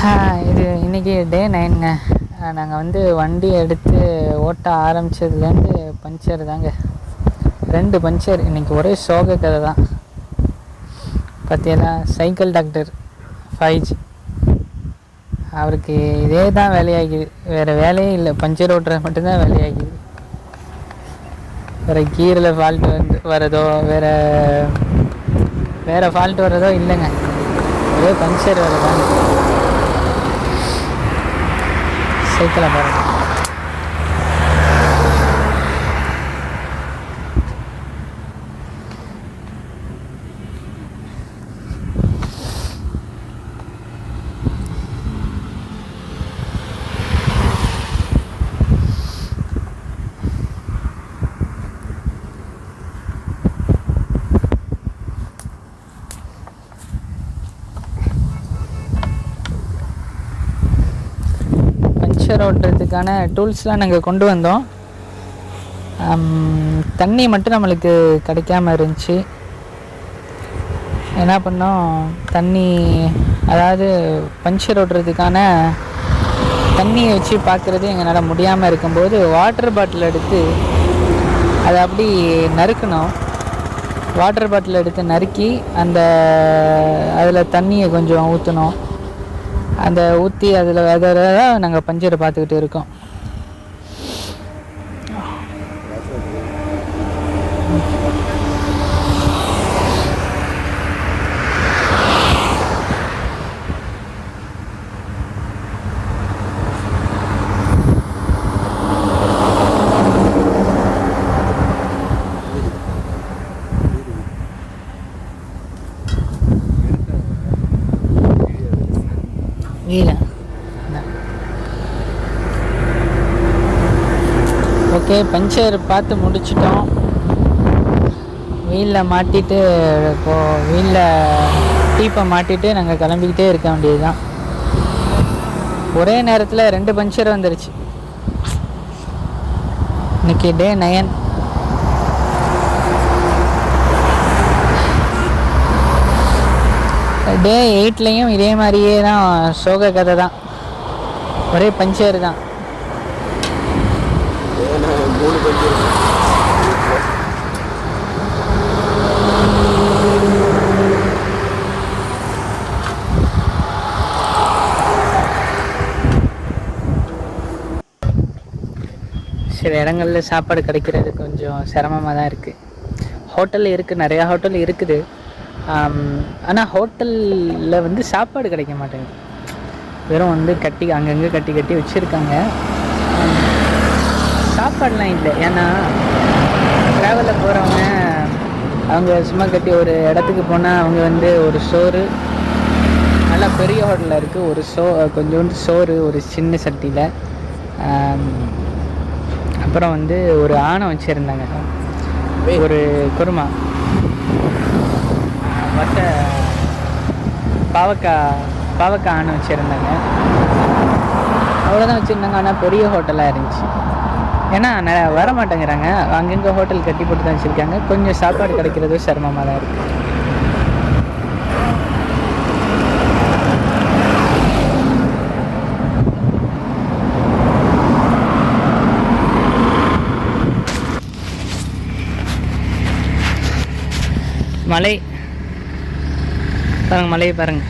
இது இன்றைக்கி டே நைனுங்க நாங்கள் வந்து வண்டி எடுத்து ஓட்ட ஆரம்பித்ததுலேருந்து பஞ்சர் தாங்க. ரெண்டு பஞ்சர் இன்றைக்கி ஒரே சோக கதை தான். பார்த்தீங்கன்னா சைக்கிள் டாக்டர் ஃபைவ் ஜி அவருக்கு இதே தான் வேலையாகிது. வேறு வேலையே இல்லை. பஞ்சர் ஓட்டுறது மட்டும்தான் வேலையாகிது. வேறு கீரில் ஃபால்ட் வந்து வரதோ வேறு வேறு ஃபால்ட் வர்றதோ இல்லைங்க. ஒரே பஞ்சர் வேலை தாங்க சைக்கிளை பாருங்க பஞ்சர் ஓட்டுறதுக்கான டூல்ஸ்லாம் நாங்கள் கொண்டு வந்தோம். தண்ணி மட்டும் நம்மளுக்கு கிடைக்காம இருந்துச்சு. என்ன பண்ணோம்? தண்ணி அதாவது பஞ்சர் ஓட்டுறதுக்கான தண்ணியை வச்சு பார்க்குறது எங்களால் முடியாமல் இருக்கும்போது வாட்டர் பாட்டில் எடுத்து அதை அப்படி நறுக்கணும். வாட்டர் பாட்டில் எடுத்து நறுக்கி அந்த அதில் தண்ணியை கொஞ்சம் ஊற்றணும் அந்த ஊற்றி அதில் அதில் தான் நாங்கள் பஞ்சரை பார்த்துக்கிட்டு இருக்கோம். வீலை ஓகே பஞ்சர் பார்த்து முடிச்சிட்டோம். வீலில் மாட்டிட்டு இப்போ வீலில் டீப்பை மாட்டிட்டு நாங்கள் கிளம்பிக்கிட்டே இருக்க வேண்டியது தான் ஒரே நேரத்தில் ரெண்டு பஞ்சர் வந்துருச்சு. இன்னைக்கு டே நயன் டே எயிட்லேயும் இதே மாதிரியே தான் சோக கதை தான். ஒரே பஞ்சர் தான். சில இடங்களில் சாப்பாடு கிடைக்கிறது கொஞ்சம் சிரமமாக தான் இருக்குது ஹோட்டல் இருக்குது நிறையா ஹோட்டல் இருக்குது. ஆனால் ஹோட்டலில் வந்து சாப்பாடு கிடைக்க மாட்டேங்குது. வெறும் வந்து கட்டி அங்கங்கே கட்டி கட்டி வச்சுருக்காங்க. சாப்பாடுலாம் இல்லை. ஏன்னா ட்ராவலில் போகிறவங்க அவங்க சும்மா கட்டி ஒரு இடத்துக்கு போனால் அவங்க வந்து ஒரு சோறு நல்லா பெரிய ஹோட்டலில் இருக்குது ஒரு சோ கொஞ்சோண்டு சோறு ஒரு சின்ன சட்டியில். அப்புறம் வந்து ஒரு ஆணை வச்சுருந்தாங்க. ஒரு குருமா. பாவக்காய் பாவக்காய் ஆணை வச்சுருந்தாங்க. அவ்வளோதான் வச்சுருந்தாங்க. ஆனால் பெரிய ஹோட்டலாக இருந்துச்சு. ஏன்னா வர மாட்டேங்கிறாங்க அங்கங்கே ஹோட்டல் கட்டி போட்டு தான் வச்சுருக்காங்க. கொஞ்சம் சாப்பாடு கிடைக்கிறது சிரமமாக தான் இருக்குது மலை. பாருங்க மலையை பாருங்க.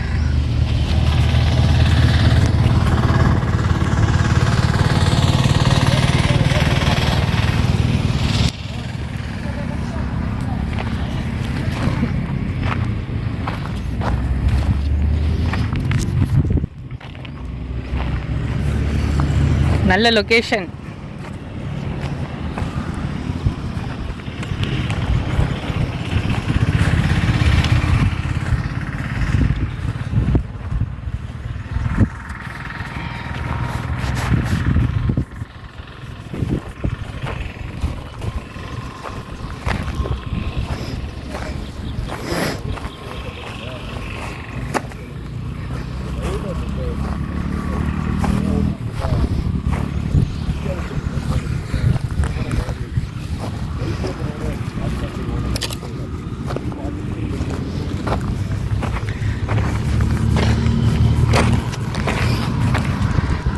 நல்ல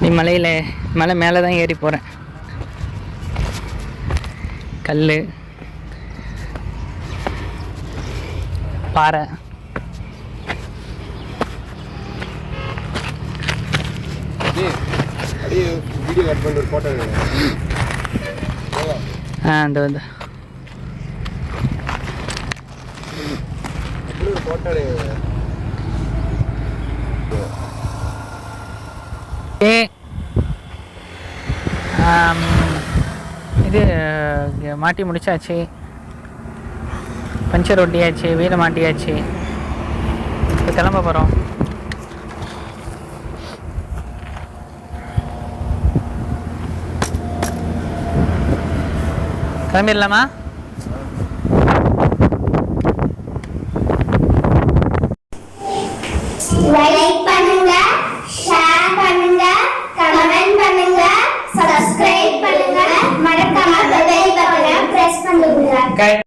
நீ மலையில் மலை மேலே தான் ஏறி போகிறேன் கல் பாறை. ஆ அந்த வந்து இது மாட்டி முடிச்சாச்சு. பஞ்சர் ஒட்டியாச்சு வீலை மாட்டியாச்சு. இப்போ கிளம்ப போகிறோம் கிளம்பிடலாமா? லைக் பண்ணுங்க ஷேர் பண்ணுங்க கமெண்ட் பண்ணுங்க சப்ஸ்கிரைப் பண்ணுங்க. மறக்காம பெல் பட்டனை பிரஸ் பண்ணுங்க